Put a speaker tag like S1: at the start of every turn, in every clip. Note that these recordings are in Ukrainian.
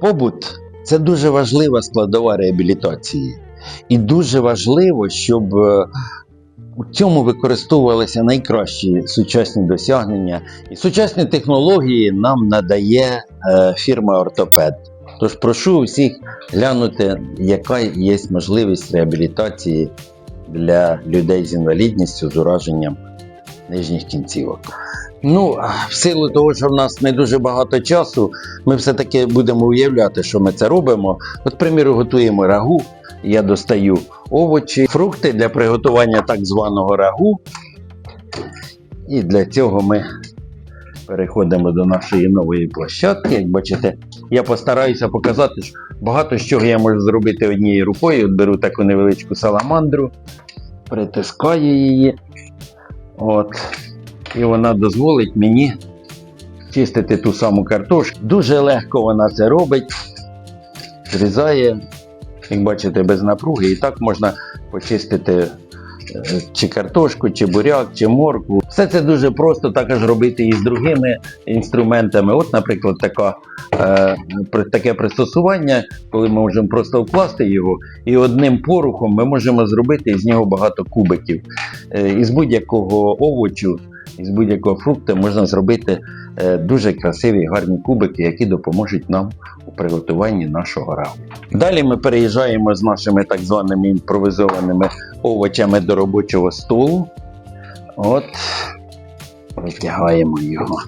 S1: Побут це дуже важлива складова реабілітації. І дуже важливо, щоб е, у цьому використовувалися найкращі сучасні досягнення. І сучасні технології нам надає е, фірма Ортопед. Тож прошу всіх глянути, яка є можливість реабілітації для людей з інвалідністю з ураженням нижніх кінцівок. Ну, в силу того, що в нас не дуже багато часу, ми все-таки будемо уявляти, що ми це робимо. От, приміру, готуємо рагу. Я достаю овочі, фрукти для приготування так званого рагу. І для цього ми переходимо до нашої нової площадки. Як бачите, я постараюся показати, що багато чого я можу зробити однією рукою. От беру таку невеличку саламандру, притискаю її. От. І вона дозволить мені чистити ту саму картошку. Дуже легко вона це робить. Зрізає, як бачите, без напруги. І так можна почистити е, чи картошку, чи буряк, чи моркву. Все це дуже просто також робити і з другими інструментами. От, наприклад, така, е, таке пристосування, коли ми можемо просто вкласти його, і одним порухом ми можемо зробити із нього багато кубиків. Е, із будь-якого овочу, із будь-якого фрукта можна зробити е, дуже красиві гарні кубики, які допоможуть нам у приготуванні нашого рагу. Далі ми переїжджаємо з нашими так званими імпровізованими овочами до робочого столу. От, витягаємо його,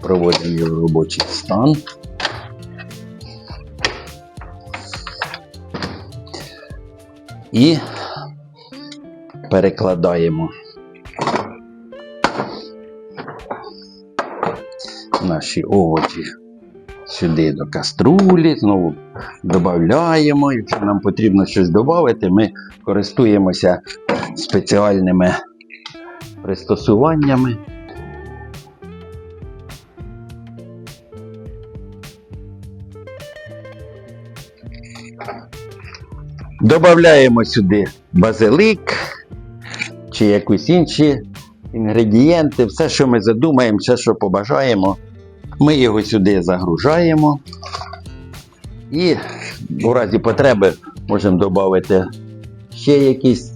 S1: проводимо його в робочий стан. І перекладаємо наші овочі сюди до каструлі, знову додаємо. Якщо нам потрібно щось додати, ми користуємося спеціальними пристосуваннями. Додаємо сюди базилик чи якісь інші інгредієнти, все, що ми задумаємо, все, що побажаємо. Ми його сюди загружаємо. І у разі потреби можемо додати ще якісь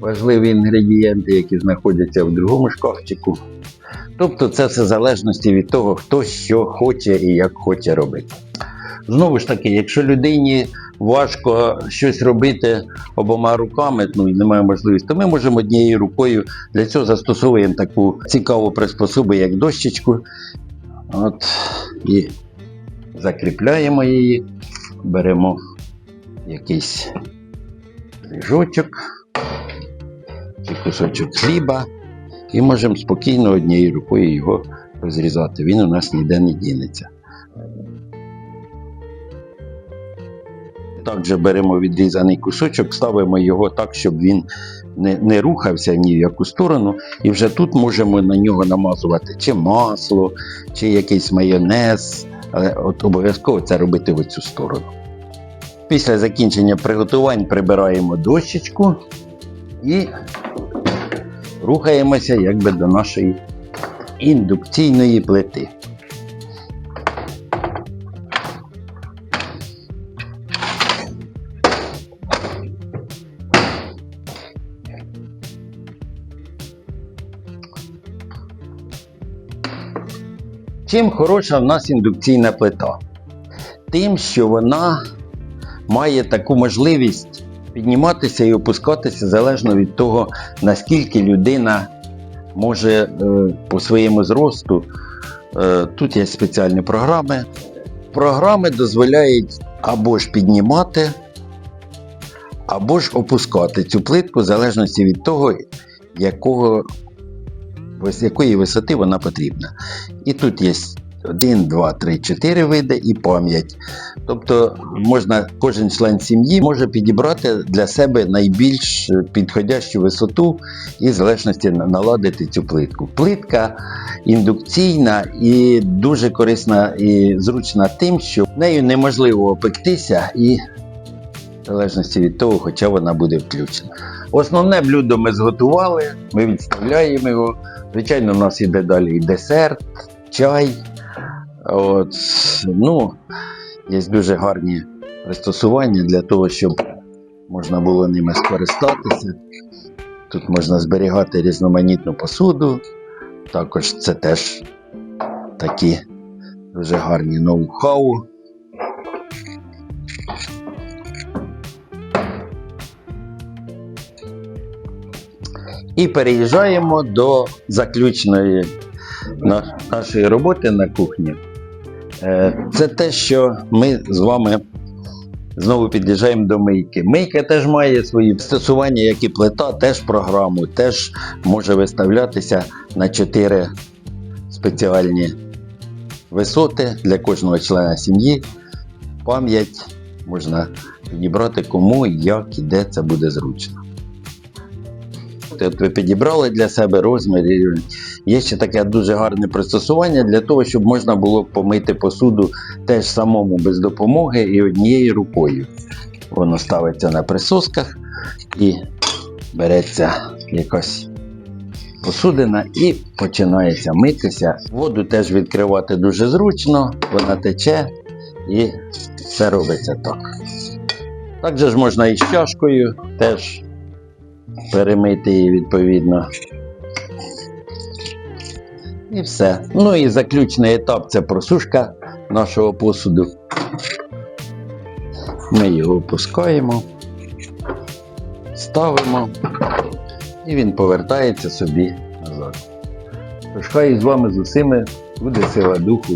S1: важливі інгредієнти, які знаходяться в другому шкафчику. Тобто це все в залежності від того, хто що хоче і як хоче робити. Знову ж таки, якщо людині важко щось робити обома руками, ну і немає можливості, то ми можемо однією рукою для цього застосовуємо таку цікаву приспособу, як дощечку. От, і закріпляємо її, беремо якийсь ріжочок чи кусочок хліба і можемо спокійно однією рукою його розрізати. Він у нас ніде не дінеться. Також беремо відрізаний кусочок, ставимо його так, щоб він не, не рухався ні в яку сторону. І вже тут можемо на нього намазувати чи масло, чи якийсь майонез. Але от обов'язково це робити в цю сторону. Після закінчення приготувань прибираємо дощечку і рухаємося якби до нашої індукційної плити. Чим хороша в нас індукційна плита? Тим, що вона має таку можливість підніматися і опускатися залежно від того, наскільки людина може е, по своєму зросту. Е, тут є спеціальні програми. Програми дозволяють або ж піднімати, або ж опускати цю плитку в залежності від того, якого, з якої висоти вона потрібна. І тут є 1, 2, 3, 4 види і пам'ять. Тобто можна, кожен член сім'ї може підібрати для себе найбільш підходящу висоту і в залежності наладити цю плитку. Плитка індукційна і дуже корисна і зручна тим, що нею неможливо опектися і в залежності від того, хоча вона буде включена. Основне блюдо ми зготували, ми відставляємо його. Звичайно, у нас іде далі і десерт, чай. От, ну, Є дуже гарні пристосування для того, щоб можна було ними скористатися. Тут можна зберігати різноманітну посуду. Також це теж такі дуже гарні ноу-хау. І переїжджаємо до заключної нашої роботи на кухні. Е, Це те, що ми з вами знову під'їжджаємо до мийки. Мийка теж має свої стосування, як і плита, теж програму, теж може виставлятися на 4 спеціальні висоти для кожного члена сім'ї. Пам'ять можна підібрати кому, як і де це буде зручно. От ви підібрали для себе розмір. і Є ще таке дуже гарне пристосування для того, щоб можна було помити посуду теж самому без допомоги і однією рукою. Воно ставиться на присосках і береться якась посудина і починається митися. Воду теж відкривати дуже зручно, вона тече і все робиться так. Так же ж можна і з чашкою теж перемити її відповідно. І все. Ну і заключний етап це просушка нашого посуду. Ми його опускаємо, ставимо, і він повертається собі назад. Тож хай з вами з усіми буде сила духу